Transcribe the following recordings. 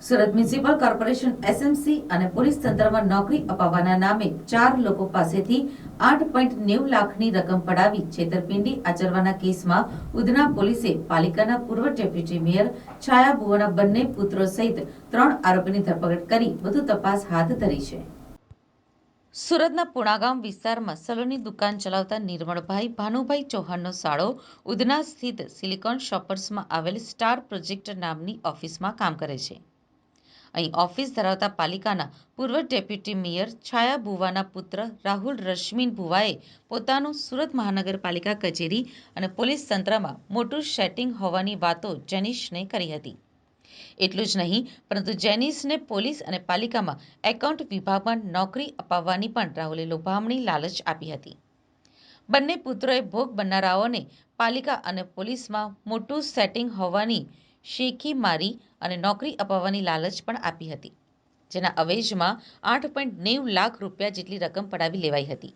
Surat municipal corporation SMC અને police તંત્રમાં નોકરી અપાવવાના નામે ચાર લોકો પાસેથી આઠ પોઈન્ટ નેવું લાખની રકમ પડાવી છેતરપિંડી આચરવાના કેસમાં ઉધના પોલીસે પાલિકાના પૂર્વ ડેપ્યુટી મેયર છાયા ભુવાના બંને પુત્રો સહિત ત્રણ આરોપીની ધરપકડ કરી વધુ તપાસ હાથ ધરી છે. સુરતના પુણાગામ વિસ્તારમાં સલોની દુકાન ચલાવતા નિર્મળભાઈ ભાનુભાઈ ચૌહાણનો સાળો ઉધના સ્થિત સિલિકોન શોપર્સમાં આવેલ સ્ટાર પ્રોજેક્ટ નામની ઓફિસમાં કામ કરે છે. અહીં ઓફિસ ધરાવતા પાલિકાના પૂર્વ ડેપ્યુટી મેયર છાયા ભુવાના પુત્ર રાહુલ રશ્મિન ભુવાએ પોતાનું સુરત મહાનગરપાલિકા કચેરી અને પોલીસ તંત્રમાં મોટું સેટિંગ હોવાની વાતો જેનિશને કરી હતી. એટલું જ નહીં, પરંતુ જેનિસને પોલીસ અને પાલિકામાં એકાઉન્ટ વિભાગમાં નોકરી અપાવવાની પણ રાહુલે લોભામણી લાલચ આપી હતી. બંને પુત્રોએ ભોગ બનનારાઓને પાલિકા અને પોલીસમાં મોટું સેટિંગ હોવાની શેખી મારી અને નોકરી અપાવવાની લાલચ પણ આપી હતી. જેના અવેજમાં આઠ પોઈન્ટ નેવું લાખ રૂપિયા જેટલી રકમ પડાવી લેવાઈ હતી.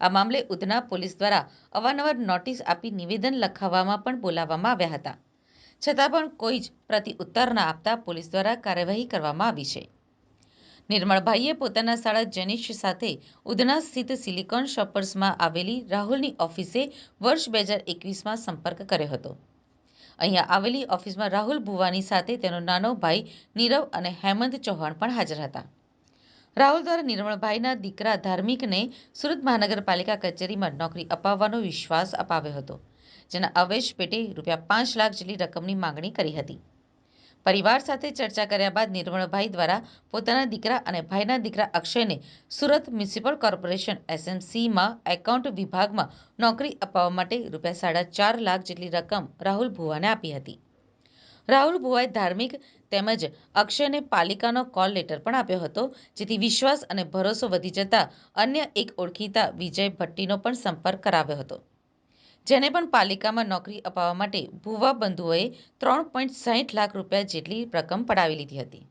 આ મામલે ઉધના પોલીસ દ્વારા અવારનવાર નોટિસ આપી નિવેદન લખાવવામાં પણ બોલાવવામાં આવ્યા હતા. છતાં પણ કોઈ જ પ્રતિ ઉત્તર ન આપતા પોલીસ દ્વારા કાર્યવાહી કરવામાં આવી છે. નિર્મળભાઈએ પોતાના શાળા જેનિશ સાથે ઉધના સ્થિત સિલિકોન શોપર્સમાં આવેલી રાહુલની ઓફિસે વર્ષ બે હજાર એકવીસમાં સંપર્ક કર્યો હતો. અહીંયા આવેલી ઓફિસમાં રાહુલ ભુવાની સાથે તેનો નાનો ભાઈ નીરવ અને હેમંત ચૌહાણ પણ હાજર હતા. રાહુલ દ્વારા નિર્મળભાઈના દીકરા ધાર્મિકને સુરત મહાનગરપાલિકા કચેરીમાં નોકરી અપાવવાનો વિશ્વાસ અપાવ્યો હતો, જેના અવેશ પેટે રૂપિયા પાંચ લાખ જેટલી રકમની માંગણી કરી હતી. પરિવાર સાથે ચર્ચા કર્યા બાદ નિર્મળભાઈ દ્વારા પોતાના દીકરા અને ભાઈના દીકરા અક્ષયને સુરત મ્યુનિસિપલ કોર્પોરેશન એસએમસીમાં એકાઉન્ટ વિભાગમાં નોકરી અપાવવા માટે રૂપિયા સાડા ચાર લાખ જેટલી રકમ રાહુલ ભુવાને આપી હતી. રાહુલ ભુવાએ ધાર્મિક તેમજ અક્ષયને પાલિકાનો કોલ લેટર પણ આપ્યો હતો, જેથી વિશ્વાસ અને ભરોસો વધી જતા અન્ય એક ઓળખીતા વિજય ભટ્ટીનો પણ સંપર્ક કરાવ્યો હતો. જેને પણ પાલિકામાં નોકરી અપાવવા માટે ભુવા બંધુઓએ ત્રણ પોઈન્ટ સાહીઠ લાખ રૂપિયા જેટલી રકમ પડાવી લીધી હતી.